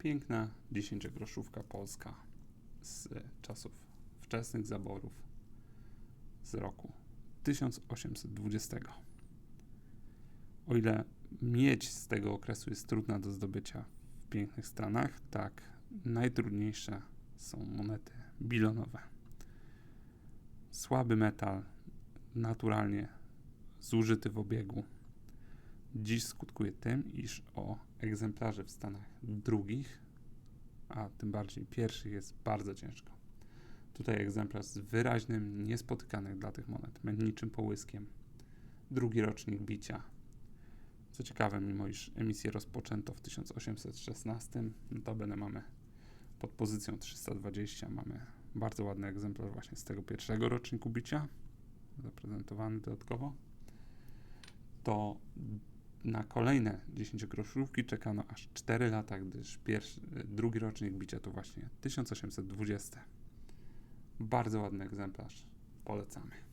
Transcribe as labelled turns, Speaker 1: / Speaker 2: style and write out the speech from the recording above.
Speaker 1: Piękna 10-groszówka polska z czasów wczesnych zaborów z roku 1820. O ile miedź z tego okresu jest trudna do zdobycia w pięknych stanach, tak najtrudniejsze są monety bilonowe. Słaby metal, naturalnie zużyty w obiegu, dziś skutkuje tym, iż o egzemplarze w stanach drugich, a tym bardziej pierwszych, jest bardzo ciężko. Tutaj egzemplarz z wyraźnym, niespotykanych dla tych monet, mętniczym połyskiem. Drugi rocznik bicia. Co ciekawe, mimo iż emisję rozpoczęto w 1816, notabene mamy pod pozycją 320 mamy bardzo ładny egzemplarz właśnie z tego pierwszego roczniku bicia, zaprezentowany dodatkowo. To na kolejne 10 groszówki czekano aż 4 lata, gdyż pierwszy, drugi rocznik bicia to właśnie 1820. Bardzo ładny egzemplarz. Polecamy.